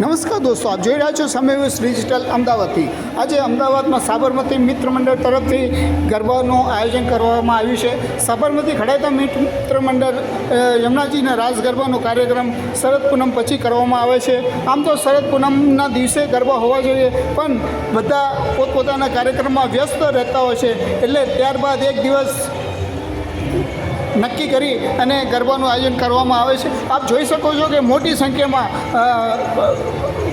નમસ્કાર દોસ્તો, આપ જોઈ રહ્યા છો સમયવેશ ડિજિટલ અમદાવાદથી. આજે અમદાવાદમાં સાબરમતી મિત્ર મંડળ તરફથી ગરબાનું આયોજન કરવામાં આવ્યું છે. સાબરમતી ખડાયતા મિત્ર મંડળ યમુનાજીના રાસ ગરબાનો કાર્યક્રમ શરદ પૂનમ પછી કરવામાં આવે છે. આમ તો શરદ પૂનમના દિવસે ગરબા હોવા જોઈએ, પણ બધા પોતપોતાના કાર્યક્રમમાં વ્યસ્ત રહેતા હોય છે. એટલે ત્યારબાદ એક દિવસ નક્કી કરી અને ગરબાનું આયોજન કરવામાં આવે છે. આપ જોઈ શકો છો કે મોટી સંખ્યામાં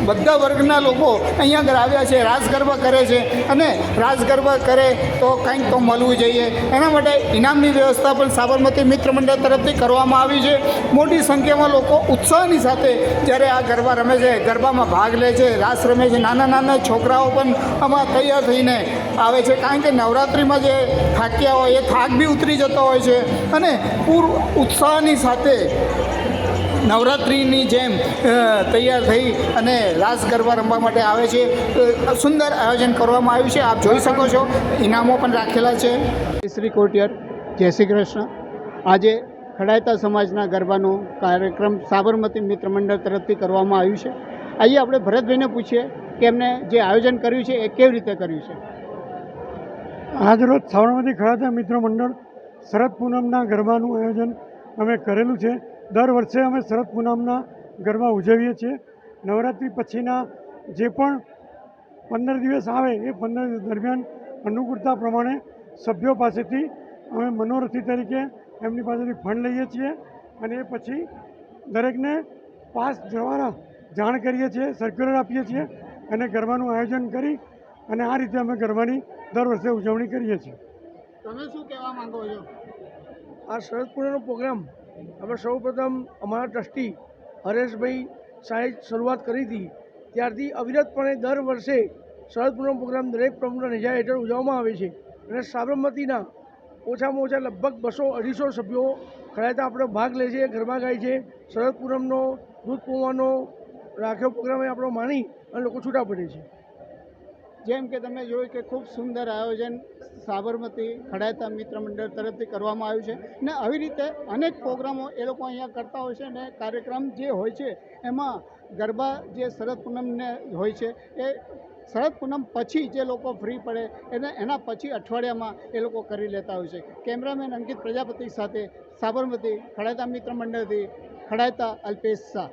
બધા વર્ગના લોકો અહીંયા આગળ આવ્યા છે રાસ ગરબા કરે છે અને રાસ ગરબા કરે તો કંઈક તો મળવું જોઈએ. એના માટે ઇનામની વ્યવસ્થા પણ સાબરમતી મિત્ર મંડળ તરફથી કરવામાં આવી છે. મોટી સંખ્યામાં લોકો ઉત્સાહની સાથે જ્યારે આ ગરબા રમે છે, ગરબામાં ભાગ લે છે, રાસ રમે છે, નાના નાના છોકરાઓ પણ આમાં તૈયાર થઈને આવે છે. કારણ કે નવરાત્રિમાં જે થાક્યા હોય એ થાક બી ઉતરી જતો હોય છે અને પૂર ઉત્સાહની સાથે નવરાત્રિની જેમ તૈયાર થઈ અને રાસ ગરબા રમવા માટે આવે છે. સુંદર આયોજન કરવામાં આવ્યું છે. આપ જોઈ શકો છો. ઇનામો પણ રાખેલા છે. શ્રી કોટિયર. જય શ્રી કૃષ્ણ. આજે ખડાયતા સમાજના ગરબાનો કાર્યક્રમ સાબરમતી મિત્ર મંડળ તરફથી કરવામાં આવ્યું છે. અહીંયા આપણે ભરતભાઈને પૂછીએ કે એમને જે આયોજન કર્યું છે એ કેવી રીતે કર્યું છે? આજરોજ સાબરમતી ખડાતા મિત્ર મંડળ શરદ પૂનમના ગરબાનું આયોજન અમે કરેલું છે. દર વર્ષે અમે શરદ પૂનમના ગરબા ઉજવીએ છીએ. નવરાત્રિ પછીના જે પણ પંદર દિવસ આવે એ પંદર દિવસ દરમિયાન અનુકૂળતા પ્રમાણે સભ્યો પાસેથી અમે મનોરથી તરીકે એમની પાસેથી ફંડ લઈએ છીએ અને એ પછી દરેકને પાસ દ્વારા જાણ કરીએ છીએ સર્ક્યુલર આપીએ છીએ અને ગરબાનું આયોજન કરી અને આ રીતે અમે ગરબાની દર વર્ષે ઉજવણી કરીએ છીએ. તમે શું કહેવા માગો છો? આ શરદ પૂર્ણનો પ્રોગ્રામ અમે સૌપ્રથમ અમારા ટ્રસ્ટી હરેશભાઈ સાહેબ શરૂઆત કરી હતી. ત્યારથી અવિરતપણે દર વર્ષે શરદ પૂનમ પ્રોગ્રામ દરેક પ્રમુખના નેજા હેઠળ ઉજવવામાં આવે છે અને સાબરમતીના ઓછામાં ઓછા લગભગ બસો અઢીસો સભ્યો ખરાયતા આપણો ભાગ લે છે, ગરબા ગાય છે. શરદ પૂનમનો દૂધ પૌવાનો રાખ્યો પ્રોગ્રામ એ આપણો માની અને લોકો છૂટા પડે છે. જેમ કે તમે જોયું કે ખૂબ સુંદર આયોજન સાબરમતી ખડાયતા મિત્ર મંડળ તરફથી કરવામાં આવ્યું છે ને આવી રીતે અનેક પ્રોગ્રામો એ લોકો અહીંયા કરતા હોય છે ને કાર્યક્રમ જે હોય છે એમાં ગરબા જે શરદ પૂનમને હોય છે એ શરદ પૂનમ પછી જે લોકો ફ્રી પડે એને એના પછી અઠવાડિયામાં એ લોકો કરી લેતા હોય છે. કેમેરામેન અંકિત પ્રજાપતિ સાથે સાબરમતી ખડાયતા મિત્ર મંડળથી ખડાયતા અલ્પેશ શાહ.